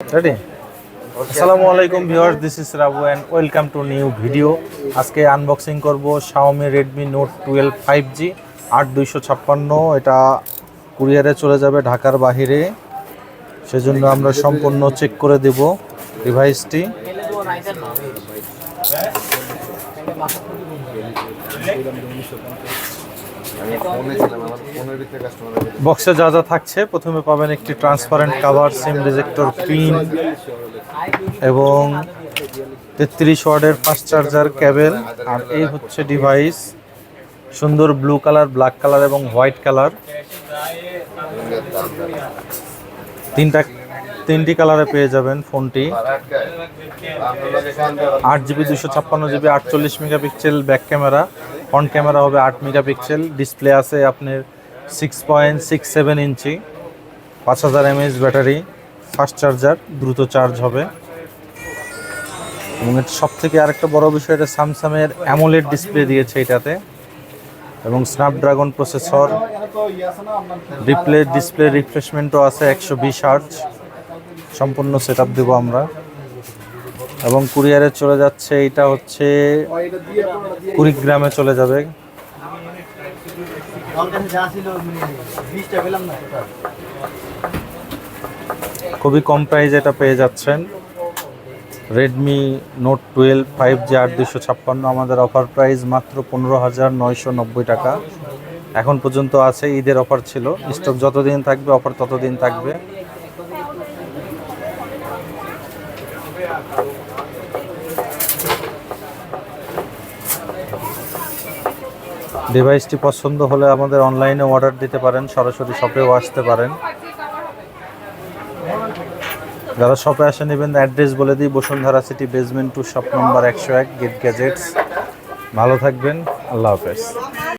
Ready আসসালামু আলাইকুম viewers this is Rabu and welcome to new video আজকে unboxing করব Xiaomi Redmi Note 12 5G আট দুইশো ছাপ্পান্ন। এটা কুরিয়ারে চলে যাবে ঢাকার বাহিরে। সেজন্য আমরা সম্পূর্ণ চেক করে দেব ডিভাইসটি বক্সে যা যা থাকছে, প্রথমে পাবেন একটি transparent cover sim ejector pin এবং তেত্রিশ ওয়ার্ডের ফাস্ট চার্জার কেবল আর এই হচ্ছে ডিভাইস সুন্দর ব্লু কালার ব্ল্যাক কালার এবং হোয়াইট কালার তিনটা, তিনটি কালারে পেয়ে যাবেন ফোনটি। আট জিবি দুশো ছাপ্পান্ন জিবি আটচল্লিশ megapixel back camera front camera হবে আট মেগাপিক্সেল ডিসপ্লে আছে আপনার six point six seven inch, পাঁচ হাজার এমএএইচ ব্যাটারি ফাস্ট চার্জার দ্রুত চার্জ হবে। এবং এর সব থেকে আরেকটা বড় বিষয়, এটা স্যামসাংয়ের অ্যামোলেড ডিসপ্লে দিয়েছে এটাতে। এবং স্ন্যাপড্রাগন প্রসেসর ডিসপ্লে ডিসপ্লে রিফ্রেশমেন্টও আছে একশো বিশ আর্চ সম্পূর্ণ সেট আপ দেবো আমরা। এবং কুরিয়ারে চলে যাচ্ছে, এটা হচ্ছে কুড়িগ্রামে চলে যাবে। খুবই কম প্রাইস এটা পেয়ে যাচ্ছেন। Redmi note twelve five G আট দুশো ছাপ্পান্ন, আমাদের অফার প্রাইস মাত্র পনেরো হাজার নয়শো নব্বই টাকা। এখন পর্যন্ত আছে, ঈদের অফার ছিল। স্টক যতদিন থাকবে অফার ততদিন থাকবে। ডিভাইসটি পছন্দ হলে আমাদের অনলাইনে অর্ডার দিতে পারেন, সরাসরি শপেও আসতে পারেন। যারা শপে আসে নেবেন অ্যাড্রেস বলে দিই, Bashundhara city basement two shop number একশো এক গেট গ্যাজেটস ভালো থাকবেন, আল্লাহ হাফেজ।